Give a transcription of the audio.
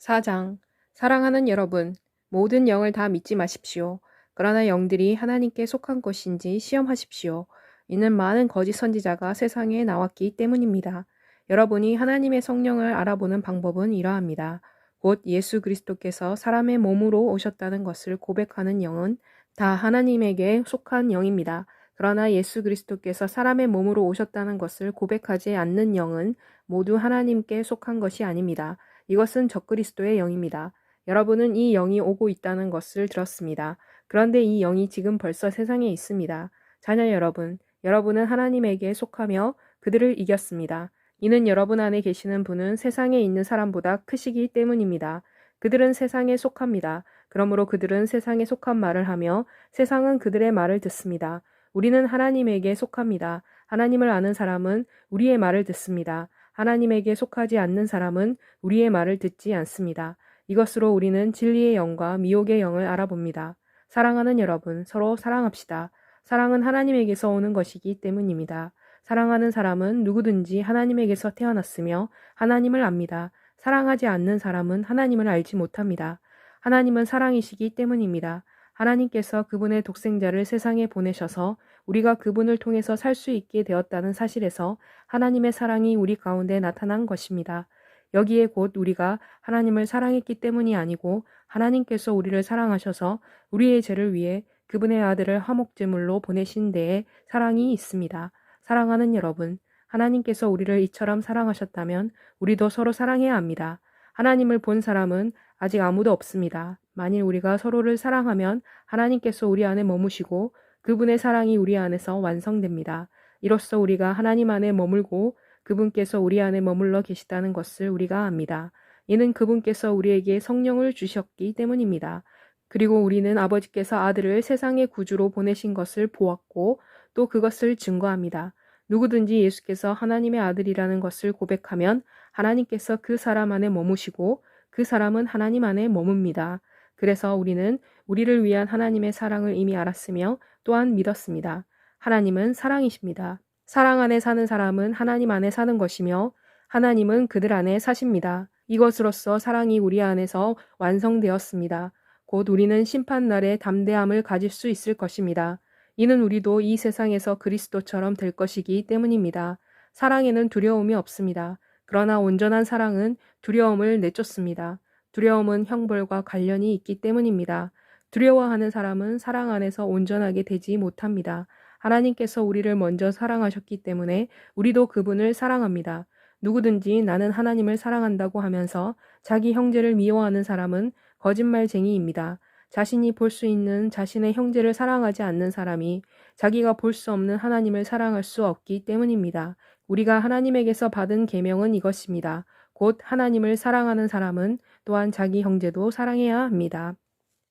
4장 사랑하는 여러분, 모든 영을 다 믿지 마십시오. 그러나 영들이 하나님께 속한 것인지 시험하십시오. 이는 많은 거짓 선지자가 세상에 나왔기 때문입니다. 여러분이 하나님의 성령을 알아보는 방법은 이러합니다. 곧 예수 그리스도께서 사람의 몸으로 오셨다는 것을 고백하는 영은 다 하나님에게 속한 영입니다. 그러나 예수 그리스도께서 사람의 몸으로 오셨다는 것을 고백하지 않는 영은 모두 하나님께 속한 것이 아닙니다. 이것은 적그리스도의 영입니다. 여러분은 이 영이 오고 있다는 것을 들었습니다. 그런데 이 영이 지금 벌써 세상에 있습니다. 자녀 여러분, 여러분은 하나님에게 속하며 그들을 이겼습니다. 이는 여러분 안에 계시는 분은 세상에 있는 사람보다 크시기 때문입니다. 그들은 세상에 속합니다. 그러므로 그들은 세상에 속한 말을 하며 세상은 그들의 말을 듣습니다. 우리는 하나님에게 속합니다. 하나님을 아는 사람은 우리의 말을 듣습니다. 하나님에게 속하지 않는 사람은 우리의 말을 듣지 않습니다. 이것으로 우리는 진리의 영과 미혹의 영을 알아봅니다. 사랑하는 여러분, 서로 사랑합시다. 사랑은 하나님에게서 오는 것이기 때문입니다. 사랑하는 사람은 누구든지 하나님에게서 태어났으며 하나님을 압니다. 사랑하지 않는 사람은 하나님을 알지 못합니다. 하나님은 사랑이시기 때문입니다. 하나님께서 그분의 독생자를 세상에 보내셔서 우리가 그분을 통해서 살 수 있게 되었다는 사실에서 하나님의 사랑이 우리 가운데 나타난 것입니다. 여기에 곧 우리가 하나님을 사랑했기 때문이 아니고 하나님께서 우리를 사랑하셔서 우리의 죄를 위해 그분의 아들을 화목제물로 보내신 데에 사랑이 있습니다. 사랑하는 여러분, 하나님께서 우리를 이처럼 사랑하셨다면 우리도 서로 사랑해야 합니다. 하나님을 본 사람은 아직 아무도 없습니다. 만일 우리가 서로를 사랑하면 하나님께서 우리 안에 머무시고 그분의 사랑이 우리 안에서 완성됩니다. 이로써 우리가 하나님 안에 머물고 그분께서 우리 안에 머물러 계시다는 것을 우리가 압니다. 이는 그분께서 우리에게 성령을 주셨기 때문입니다. 그리고 우리는 아버지께서 아들을 세상의 구주로 보내신 것을 보았고 또 그것을 증거합니다. 누구든지 예수께서 하나님의 아들이라는 것을 고백하면 하나님께서 그 사람 안에 머무시고 그 사람은 하나님 안에 머뭅니다. 그래서 우리는 우리를 위한 하나님의 사랑을 이미 알았으며 또한 믿었습니다. 하나님은 사랑이십니다. 사랑 안에 사는 사람은 하나님 안에 사는 것이며 하나님은 그들 안에 사십니다. 이것으로써 사랑이 우리 안에서 완성되었습니다. 곧 우리는 심판날에 담대함을 가질 수 있을 것입니다. 이는 우리도 이 세상에서 그리스도처럼 될 것이기 때문입니다. 사랑에는 두려움이 없습니다. 그러나 온전한 사랑은 두려움을 내쫓습니다. 두려움은 형벌과 관련이 있기 때문입니다. 두려워하는 사람은 사랑 안에서 온전하게 되지 못합니다. 하나님께서 우리를 먼저 사랑하셨기 때문에 우리도 그분을 사랑합니다. 누구든지 나는 하나님을 사랑한다고 하면서 자기 형제를 미워하는 사람은 거짓말쟁이입니다. 자신이 볼 수 있는 자신의 형제를 사랑하지 않는 사람이 자기가 볼 수 없는 하나님을 사랑할 수 없기 때문입니다. 우리가 하나님에게서 받은 계명은 이것입니다. 곧 하나님을 사랑하는 사람은 또한 자기 형제도 사랑해야 합니다.